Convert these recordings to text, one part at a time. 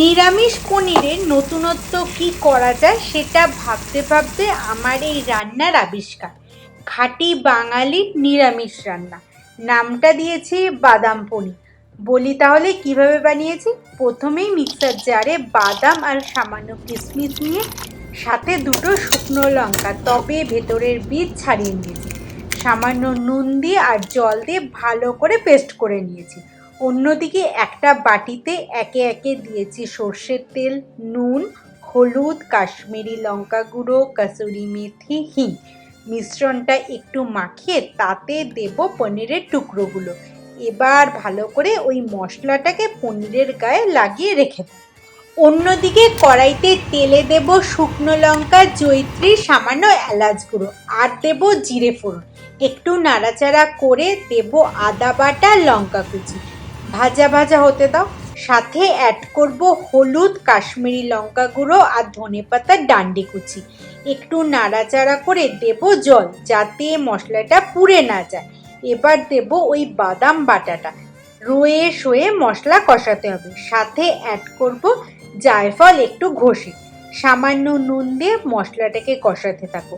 নিরামিষ পনিরের নতুনত্ব কি করা যায় সেটা ভাবতে ভাবতে আমার এই রান্নার আবিষ্কার। খাঁটি বাঙালির নিরামিষ রান্না। নামটা দিয়েছি বাদাম পনির। বলি তাহলে কীভাবে বানিয়েছি? প্রথমেই মিক্সার জারে বাদাম আর সামান্য কিশমিশ নিয়ে সাথে দুটো শুকনো লঙ্কা, তবে ভেতরের বীজ ছাড়িয়ে নিয়েছি। সামান্য নুন দিয়ে আর জল দিয়ে ভালো করে পেস্ট করে নিয়েছি। অন্যদিকে একটা বাটিতে একে একে দিয়েছি সর্ষের তেল, নুন, হলুদ, কাশ্মীরি লঙ্কা গুঁড়ো, কাসুরি মেথি, হিং। মিশ্রণটা একটু মাখিয়ে তাতে দেব পনিরের টুকরোগুলো। এবার ভালো করে ওই মশলাটাকে পনিরের গায়ে লাগিয়ে রেখে দেব। অন্যদিকে কড়াইতে তেলে দেব শুকনো লঙ্কা জৈত্রী সামান্য এলাচ গুঁড়ো আর দেব জিরে ফোড়ন। একটু নাড়াচাড়া করে দেব আদা বাটা, লঙ্কা কুচি। ভাজা ভাজা হতে দাও। সাথে অ্যাড করব হলুদ, কাশ্মীরি লঙ্কা গুঁড়ো আর ধনেপাতার ডান্ডি কুচি। একটু নাড়াচাড়া করে দেব জল যাতে মশলাটা পুড়ে না যায়। এবার দেব ওই বাদাম বাটাটা। রয়ে শোয়ে মশলা কষাতে হবে। সাথে অ্যাড করব জায়ফল একটু ঘষে। সামান্য নুন দিয়ে মশলাটাকে কষাতে থাকো।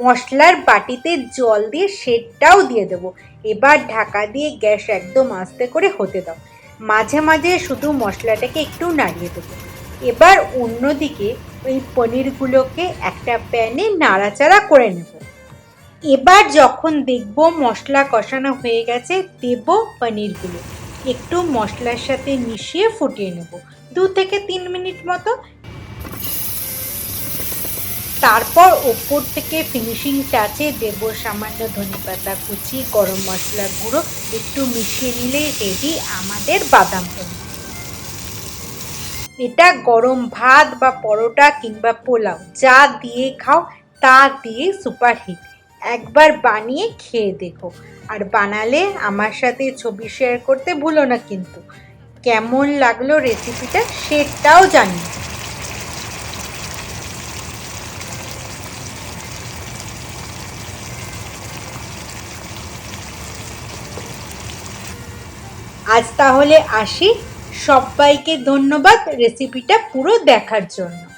মশলার বাটিতে জল দিয়ে সেটাও দিয়ে দেবো। এবার ঢাকা দিয়ে গ্যাস একদম আস্তে করে হতে দাও। মাঝে মাঝে শুধু মশলাটাকে একটু নাড়িয়ে দেবো। এবার অন্যদিকে ওই পনিরগুলোকে একটা প্যানে নাড়াচাড়া করে নেব। এবার যখন দেখব মশলা কষানো হয়ে গেছে, দেব পনিরগুলো। একটু মশলার সাথে মিশিয়ে ফুটিয়ে নেব। দু থেকে তিন মিনিট মতো তারপর ওপর থেকে ফিনিশিং টাচে দেব সামান্য ধনেপাতা কুচি, গরম মশলা গুঁড়ো, একটু মিশিয়ে নিলেই রেডি আমাদের বাদাম পনির এটা গরম ভাত বা পরোটা কিংবা পোলাও, যা দিয়ে খাও তা দিয়ে সুপার হিট একবার বানিয়ে খেয়ে দেখো। আর বানালে আমার সাথে ছবি শেয়ার করতে ভুলো না কিন্তু। কেমন লাগল রেসিপিটা সেটাও জানিও। আজ তাহলে আসি। সবাইকে ধন্যবাদ রেসিপিটা পুরো দেখার জন্য।